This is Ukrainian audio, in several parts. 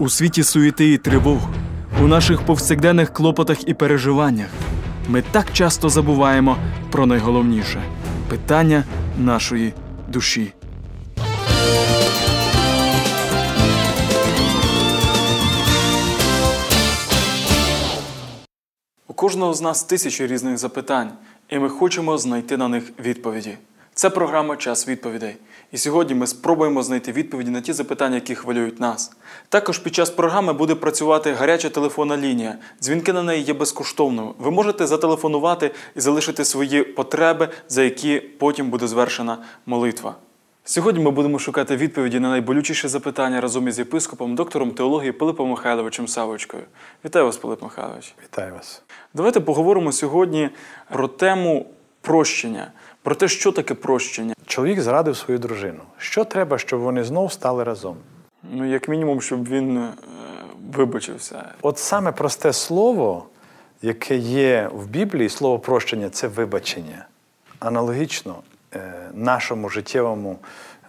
У світі суєти і тривог, у наших повсякденних клопотах і переживаннях ми так часто забуваємо про найголовніше питання нашої душі. У кожного з нас тисячі різних запитань, і ми хочемо знайти на них відповіді. Це програма Час відповідей. І сьогодні ми спробуємо знайти відповіді на ті запитання, які хвилюють нас. Також під час програми буде працювати гаряча телефонна лінія. Дзвінки на неї є безкоштовною. Ви можете зателефонувати і залишити свої потреби, за які потім буде звершена молитва. Сьогодні ми будемо шукати відповіді на найболючіші запитання разом із єпископом, доктором теології Пилипом Михайловичем Савочкою. Вітаю вас, Пилип Михайлович. Вітаю вас. Давайте поговоримо сьогодні про тему прощення, про те, що таке прощення. Чоловік зрадив свою дружину. Що треба, щоб вони знов стали разом? Ну, як мінімум, щоб він е, вибачився. От саме просте слово, яке є в Біблії, слово прощення це вибачення. Аналогічно е, нашому життєвому,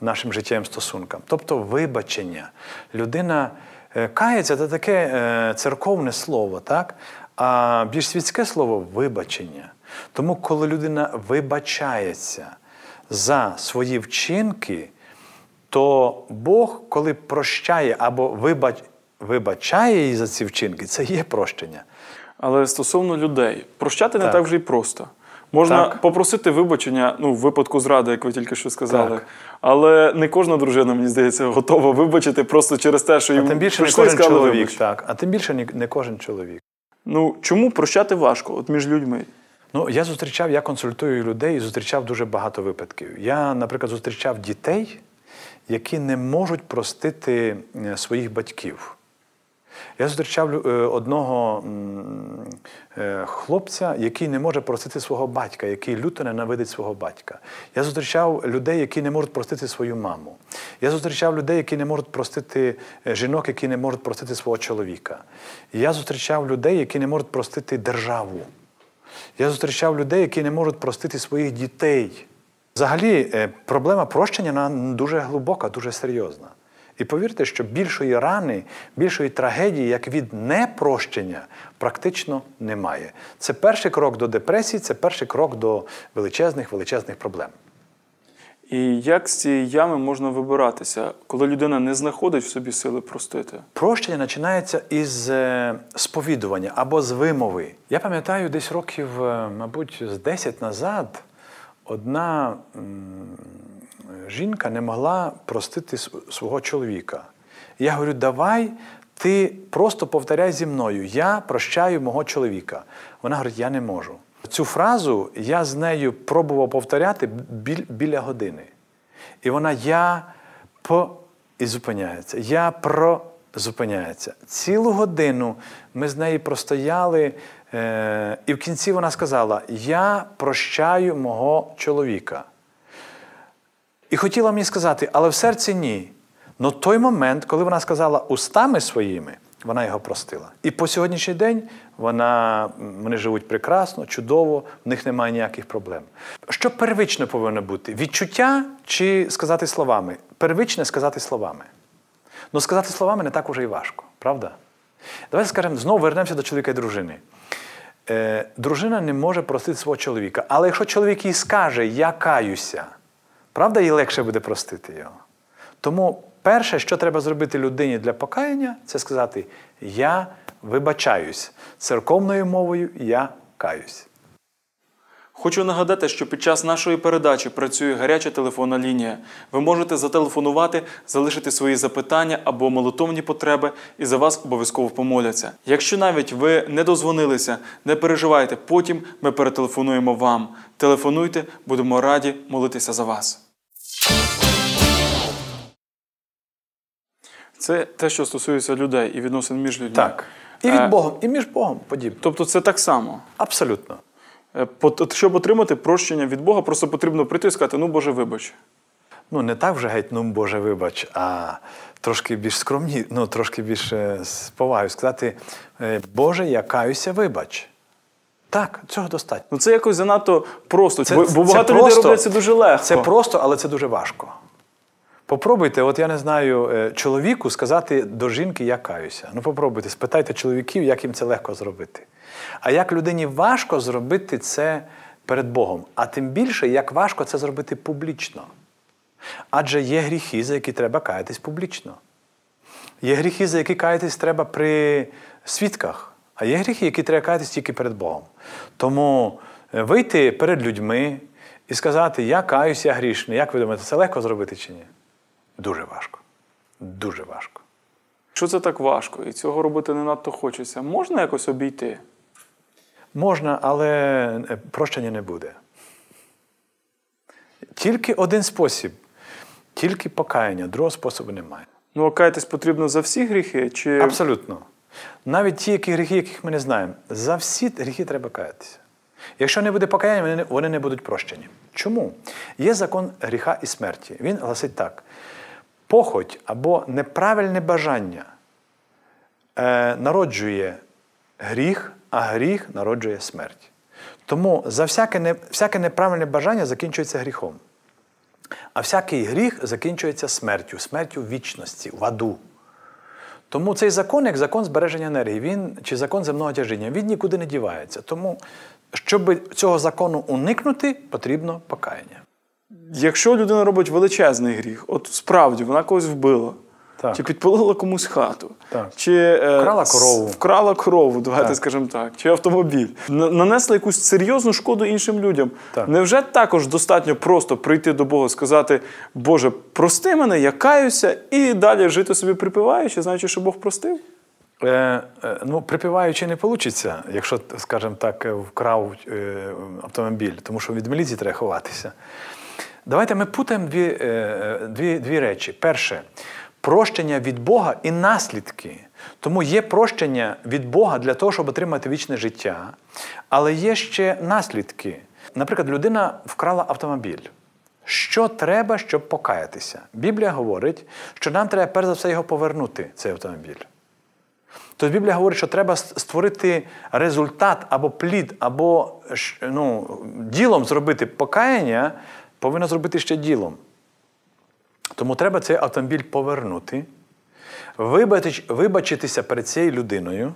нашим життєвим стосункам. Тобто вибачення. Людина е, кається це таке е, церковне слово, так? а більш світське слово вибачення. Тому, коли людина вибачається за свої вчинки, то Бог, коли прощає або вибач, вибачає її за ці вчинки, це є прощення. Але стосовно людей, прощати не Так. так вже й просто. Можна Так. попросити вибачення, ну, в випадку зради, як ви тільки що сказали. Так. Але не кожна дружина, мені здається, готова вибачити просто через те, що А їм тим більше не прийшли і кожен чоловік. «Вибач». Так, а тим більше не, не кожен чоловік. Ну чому прощати важко от між людьми? Ну, я зустрічав, я консультую людей і зустрічав дуже багато випадків. Я, наприклад, зустрічав дітей, які не можуть простити е, своїх батьків. Я зустрічав е, одного е, хлопця, який не може простити свого батька, який люто ненавидить свого батька. Я зустрічав людей, які не можуть простити свою маму. Я зустрічав людей, які не можуть простити жінок, які не можуть простити свого чоловіка. Я зустрічав людей, які не можуть простити державу. Я зустрічав людей, які не можуть простити своїх дітей. Взагалі, е, проблема прощення вона дуже глибока, дуже серйозна. І повірте, що більшої рани, більшої трагедії, як від непрощення, практично немає. Це перший крок до депресії, це перший крок до величезних, величезних проблем. І як з цієї ями можна вибиратися, коли людина не знаходить в собі сили простити? Прощення починається із е, сповідування або з вимови. Я пам'ятаю, десь років, е, мабуть, з 10 назад одна жінка не могла простити свого чоловіка. Я говорю, давай ти просто повторяй зі мною: я прощаю мого чоловіка. Вона говорить, я не можу. Цю фразу я з нею пробував повторяти біль- біля години. І вона я по і зупиняється. Я про зупиняється. Цілу годину ми з нею простояли, е, і в кінці вона сказала: Я прощаю мого чоловіка. І хотіла мені сказати, але в серці ні. Но той момент, коли вона сказала устами своїми, вона його простила. І по сьогоднішній день вона, вони живуть прекрасно, чудово, в них немає ніяких проблем. Що первично повинно бути? Відчуття чи сказати словами? Первичне сказати словами. Ну, сказати словами не так уже і важко, правда? Давайте скажемо, знову вернемося до чоловіка і дружини. Е, дружина не може простити свого чоловіка, але якщо чоловік їй скаже, я каюся, правда, їй легше буде простити його. Тому перше, що треба зробити людині для покаяння, це сказати: Я вибачаюсь. Церковною мовою я каюсь. Хочу нагадати, що під час нашої передачі працює гаряча телефонна лінія. Ви можете зателефонувати, залишити свої запитання або молитовні потреби, і за вас обов'язково помоляться. Якщо навіть ви не дозвонилися, не переживайте, потім ми перетелефонуємо вам. Телефонуйте, будемо раді молитися за вас. Це те, що стосується людей і відносин між людьми. Так. І Е, від Богом, і між Богом подібно. Тобто це так само. Абсолютно. Е, Щоб отримати прощення від Бога, просто потрібно прийти і сказати: ну Боже, вибач. Ну, не так вже геть, ну, Боже, вибач, а трошки більш скромні, ну, трошки більше з повагою сказати, е, Боже, я каюся, вибач. Так, цього достатньо. Ну це якось занадто просто. Це- бо, бо багато людей роблять це дуже легко. Це просто, але це дуже важко. Попробуйте, от я не знаю, е, чоловіку сказати до жінки я каюся. Ну, попробуйте, спитайте чоловіків, як їм це легко зробити. А як людині важко зробити це перед Богом, а тим більше, як важко це зробити публічно. Адже є гріхи, за які треба каятись публічно. Є гріхи, за які каятись треба при свідках, а є гріхи, які треба каятись тільки перед Богом. Тому е, вийти перед людьми і сказати, я каюсь, я грішний. Як ви думаєте, це легко зробити чи ні? Дуже важко. Дуже важко. Що це так важко, і цього робити не надто хочеться. Можна якось обійти? Можна, але е, прощення не буде. Тільки один спосіб, тільки покаяння, другого способу немає. Ну, а каятись потрібно за всі гріхи? Чи Абсолютно. Навіть ті, які гріхи, яких ми не знаємо, за всі гріхи треба каятися. Якщо не буде покаяння, вони не будуть прощені. Чому? Є закон гріха і смерті. Він гласить так: похоть або неправильне бажання е, народжує гріх, а гріх народжує смерть. Тому за всяке, не, всяке неправильне бажання закінчується гріхом. А всякий гріх закінчується смертю, смертю вічності, в аду. Тому цей закон, як закон збереження енергії, він чи закон земного тяжіння, він нікуди не дівається. Тому, щоб цього закону уникнути, потрібно покаяння. Якщо людина робить величезний гріх, от справді вона когось вбила, Так. чи підпалила комусь хату, Так. чи е, Вкрала корову. вкрала корову, давайте Так. скажемо так, чи автомобіль, нанесла якусь серйозну шкоду іншим людям. Так. Невже також достатньо просто прийти до Бога, сказати, Боже, прости мене, я каюся, і далі жити собі припиваючи, знаючи, що Бог простив? Е, е, ну, припіваючи не вийде, якщо, скажімо так, вкрав е, автомобіль, тому що від міліції треба ховатися. Давайте ми путаємо дві, е, е, дві, дві речі. Перше, прощення від Бога і наслідки. Тому є прощення від Бога для того, щоб отримати вічне життя, але є ще наслідки. Наприклад, людина вкрала автомобіль. Що треба, щоб покаятися? Біблія говорить, що нам треба перш за все його повернути, цей автомобіль. Тобто Біблія говорить, що треба створити результат або плід, або ну, ділом зробити покаяння, повинно зробити ще ділом. Тому треба цей автомобіль повернути, вибач- вибачитися перед цією людиною,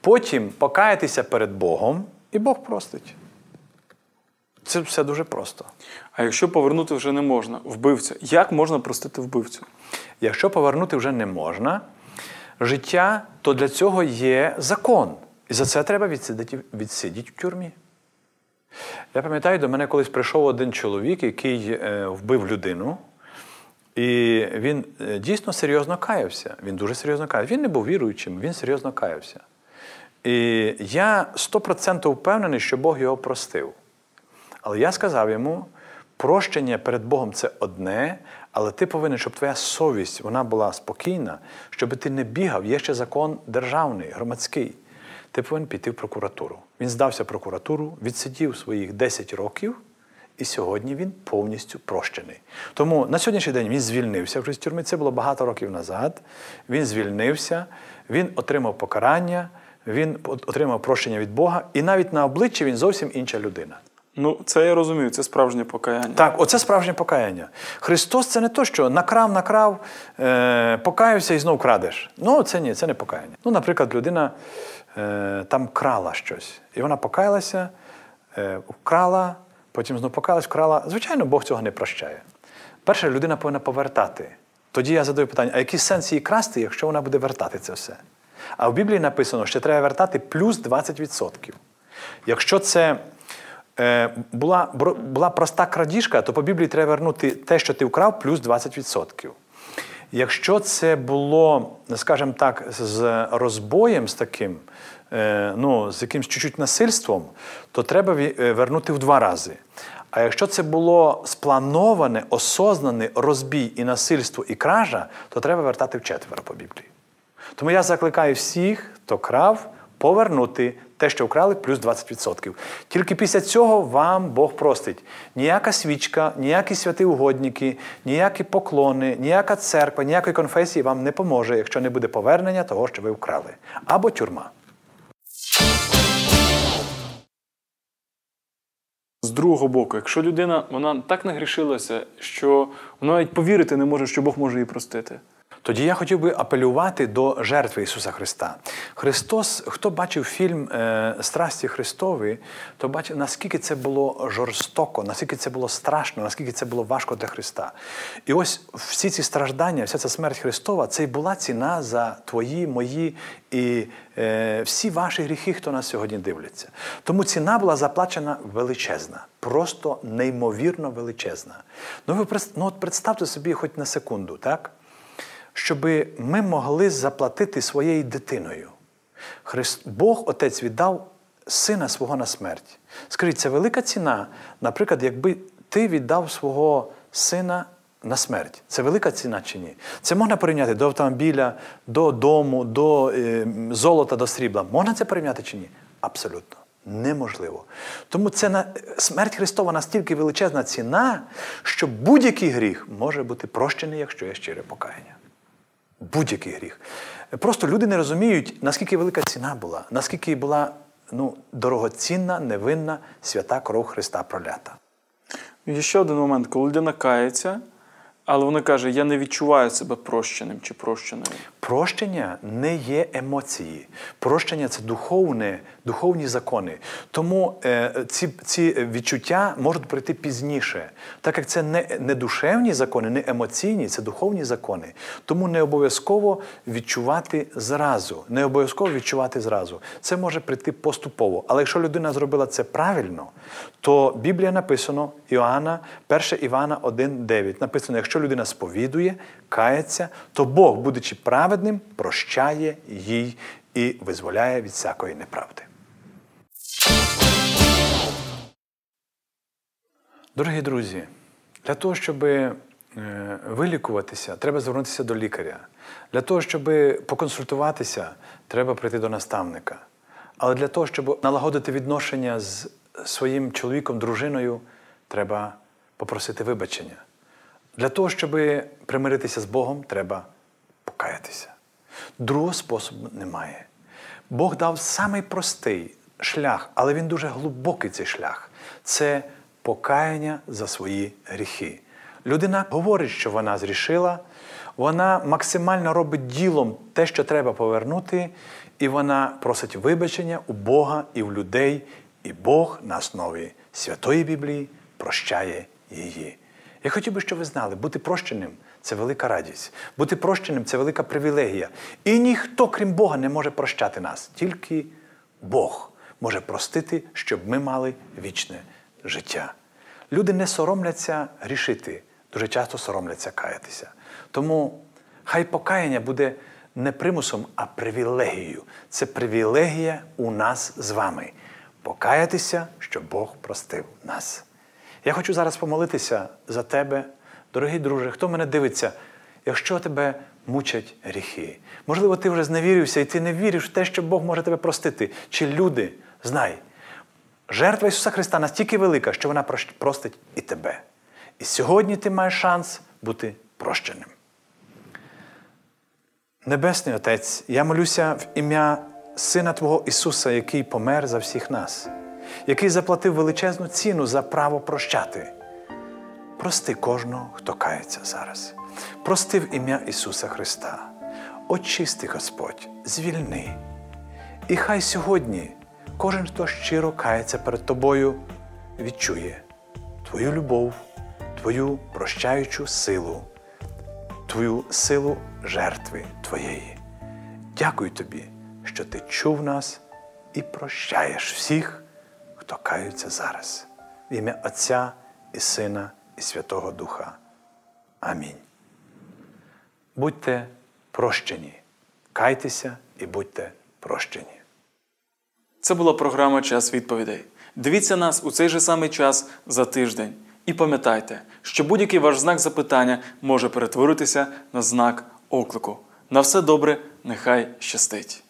потім покаятися перед Богом, і Бог простить. Це все дуже просто. А якщо повернути вже не можна, вбивця, як можна простити вбивцю? Якщо повернути вже не можна, життя, то для цього є закон. І за це треба відсидіти, відсидіти в тюрмі. Я пам'ятаю, до мене колись прийшов один чоловік, який е, вбив людину, і він е, дійсно серйозно каявся. Він дуже серйозно каявся. Він не був віруючим, він серйозно каявся. І я 100% впевнений, що Бог його простив. Але я сказав йому, прощення перед Богом це одне, але ти повинен, щоб твоя совість вона була спокійна, щоб ти не бігав. Є ще закон державний, громадський. Ти повинен піти в прокуратуру. Він здався прокуратуру, відсидів своїх 10 років, і сьогодні він повністю прощений. Тому на сьогоднішній день він звільнився вже з тюрми. Це було багато років назад. Він звільнився, він отримав покарання, він отримав прощення від Бога, і навіть на обличчі він зовсім інша людина. Ну, це я розумію, це справжнє покаяння. Так, оце справжнє покаяння. Христос це не то, що накрав, накрав, е, покаявся і знов крадеш. Ну, це ні, це не покаяння. Ну, наприклад, людина е, там крала щось, і вона покаялася, е, вкрала, потім знов покаялась, вкрала. Звичайно, Бог цього не прощає. Перше, людина повинна повертати. Тоді я задаю питання: а який сенс її красти, якщо вона буде вертати це все? А в Біблії написано, що треба вертати плюс 20%. Якщо це була, була проста крадіжка, то по Біблії треба вернути те, що ти вкрав, плюс 20%. Якщо це було, скажімо так, з розбоєм з таким, е, ну, з якимсь чуть-чуть насильством, то треба е, вернути в два рази. А якщо це було сплановане, осознаний розбій і насильство, і кража, то треба вертати вчетверо по Біблії. Тому я закликаю всіх, хто крав, повернути те, що вкрали, плюс 20%. Тільки після цього вам Бог простить. Ніяка свічка, ніякі святі угодники, ніякі поклони, ніяка церква, ніякої конфесії вам не поможе, якщо не буде повернення того, що ви вкрали. Або тюрма. З другого боку, якщо людина вона так нагрішилася, що вона навіть повірити не може, що Бог може її простити. Тоді я хотів би апелювати до жертви Ісуса Христа. Христос, хто бачив фільм е, Страсті Христові, то бачив, наскільки це було жорстоко, наскільки це було страшно, наскільки це було важко для Христа. І ось всі ці страждання, вся ця смерть Христова, це й була ціна за твої, мої і е, всі ваші гріхи, хто нас сьогодні дивляться. Тому ціна була заплачена величезна, просто неймовірно величезна. Ну, ви ну, от представте собі хоч на секунду, так? Щоб ми могли заплатити своєю дитиною. Бог Отець віддав сина свого на смерть. Скажіть, це велика ціна, наприклад, якби ти віддав свого сина на смерть. Це велика ціна чи ні? Це можна порівняти до автомобіля, до дому, до е, золота, до срібла. Можна це порівняти чи ні? Абсолютно. Неможливо. Тому це на смерть Христова настільки величезна ціна, що будь-який гріх може бути прощений, якщо є щире покаяння. Будь-який гріх. Просто люди не розуміють, наскільки велика ціна була, наскільки була ну, дорогоцінна, невинна свята кров Христа пролята. Є ще один момент, коли людина кається, але вона каже: Я не відчуваю себе прощеним чи прощеною. Прощення не є емоції. Прощення це духовне, духовні закони. Тому е, ці, ці відчуття можуть прийти пізніше, так як це не, не душевні закони, не емоційні, це духовні закони. Тому не обов'язково відчувати зразу. Не обов'язково відчувати зразу. Це може прийти поступово. Але якщо людина зробила це правильно, то Біблія написано Іоанна, 1 Івана 1,9. Написано, якщо людина сповідує, кається, то Бог, будучи праведним, прощає їй і визволяє від всякої неправди. Дорогі друзі, для того, щоб е, вилікуватися, треба звернутися до лікаря. Для того, щоб поконсультуватися, треба прийти до наставника. Але для того, щоб налагодити відношення з своїм чоловіком, дружиною, треба попросити вибачення. Для того, щоб примиритися з Богом, треба покаятися. Другого способу немає. Бог дав самий простий шлях, але він дуже глибокий цей шлях. Це покаяння за свої гріхи. Людина говорить, що вона зрішила, вона максимально робить ділом те, що треба повернути, і вона просить вибачення у Бога і в людей, і Бог на основі Святої Біблії прощає її. Я хотів би, щоб ви знали, бути прощеним це велика радість. Бути прощеним це велика привілегія. І ніхто, крім Бога, не може прощати нас. Тільки Бог може простити, щоб ми мали вічне життя. Люди не соромляться грішити, дуже часто соромляться каятися. Тому хай покаяння буде не примусом, а привілегією. Це привілегія у нас з вами. Покаятися, щоб Бог простив нас. Я хочу зараз помолитися за тебе, дорогий друже, хто мене дивиться, якщо тебе мучать гріхи. Можливо, ти вже зневірився і ти не віриш в те, що Бог може тебе простити. Чи люди, знай, жертва Ісуса Христа настільки велика, що вона простить і тебе. І сьогодні ти маєш шанс бути прощеним. Небесний Отець, я молюся в ім'я Сина Твого Ісуса, який помер за всіх нас, який заплатив величезну ціну за право прощати. Прости кожного, хто кається зараз. Прости в ім'я Ісуса Христа. Очисти, Господь, звільни. І хай сьогодні кожен, хто щиро кається перед Тобою, відчує Твою любов, Твою прощаючу силу, Твою силу жертви Твоєї. Дякую Тобі, що Ти чув нас і прощаєш всіх, хто каються зараз. В ім'я Отця і Сина і Святого Духа. Амінь. Будьте прощені, кайтеся і будьте прощені. Це була програма Час відповідей. Дивіться нас у цей же самий час за тиждень. І пам'ятайте, що будь-який ваш знак запитання може перетворитися на знак оклику. На все добре, нехай щастить!